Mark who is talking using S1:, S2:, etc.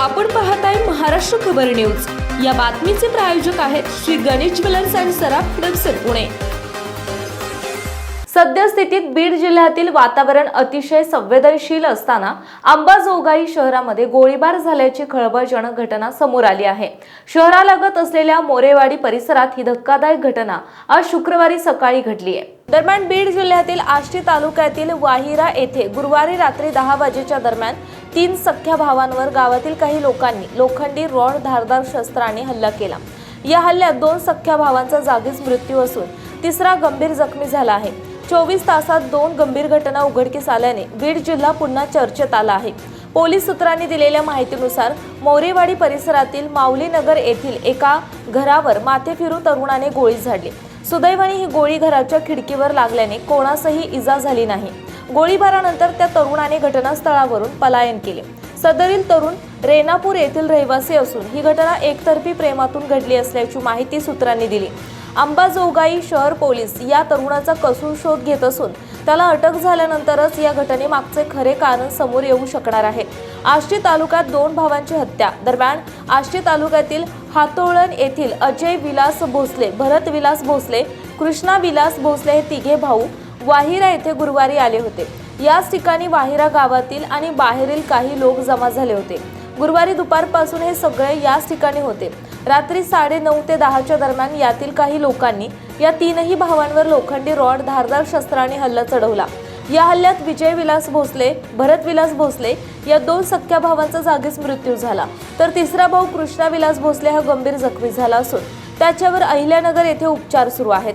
S1: आपण पाहताय महाराष्ट्र खबर न्यूज. या बातमीचे प्रायोजक आहेत श्री गणेश ज्वेलर्स अँड सराफ हडपसर पुणे. सद्यस्थितीत बीड जिल्ह्यातील वातावरण अतिशय संवेदनशील असताना अंबाजोगाई शहरामध्ये गोळीबार झाल्याची खळबळजनक घटना समोर आली आहे. शहरालगत असलेल्या मोरेवाडी परिसरात ही धक्कादायक घटना आज शुक्रवारी सकाळी घडली आहे. दरम्यान बीड जिल्ह्यातील आष्टी तालुक्यातील वाहिरा येथे गुरुवारी रात्री दहा वाजेच्या दरम्यान तीन सख्या भावांवर गावातील काही लोकांनी लोखंडी रॉड धारदार शस्त्राने हल्ला केला. या हल्ल्यात दोन सख्या भावांचा जागीच मृत्यू असून तिसरा गंभीर जखमी झाला आहे. चोवीस तासात दोन गंभीर घटना उघडकीस आल्याने बीड जिल्हा पुन्हा चर्चेत आला आहे. पोलीस सूत्रांनी दिलेल्या माहितीनुसार मोरेवाडी परिसरातील माऊलीनगर येथील एका घरावर माथे फिरू तरुणाने गोळी झाडली. सुदैवाने ही गोळी घराच्या खिडकीवर लागल्याने कोणासही इजा झाली नाही. गोळीबारानंतर त्या तरुणाने घटनास्थळावरून पलायन केले. सदरील तरुण रेनापूर येथील रहिवासी असून ही घटना एकतर्फी प्रेमातून घडली असल्याची माहिती सूत्रांनी दिली. अंबाजोगाई शहर पोलीस या तरुणाचा कसून शोध घेत असून त्याला अटक झाल्यानंतरच या घटनेमागचे खरे कारण समोर येऊ शकणार आहे. आष्टी तालुक्यात दोन भावांची हत्या. दरम्यान आष्टी तालुक्यातील हातोळण येथील अजय विलास भोसले भरत विलास भोसले कृष्णा विलास भोसले हे तिघे भाऊ वाहिरा येथे गुरुवारी आले होते. याच ठिकाणी वाहिरा गावातील आणि बाहेरील काही लोक जमा झाले होते. गुरुवारी दुपारपासून हे सगळे याच ठिकाणी होते. रात्री साडे नऊ ते दहाच्या दरम्यान यातील काही लोकांनी या तीनही भावांवर लोखंडी रॉड धारदार शस्त्राने हल्ला चढवला. या हल्ल्यात विजय विलास भोसले भरत विलास भोसले या दोन सख्या भावांचा जागीच मृत्यू झाला. तर तिसरा भाऊ कृष्णा विलास भोसले हा गंभीर जखमी झाला असून त्याच्यावर अहिल्यानगर येथे उपचार सुरू आहेत.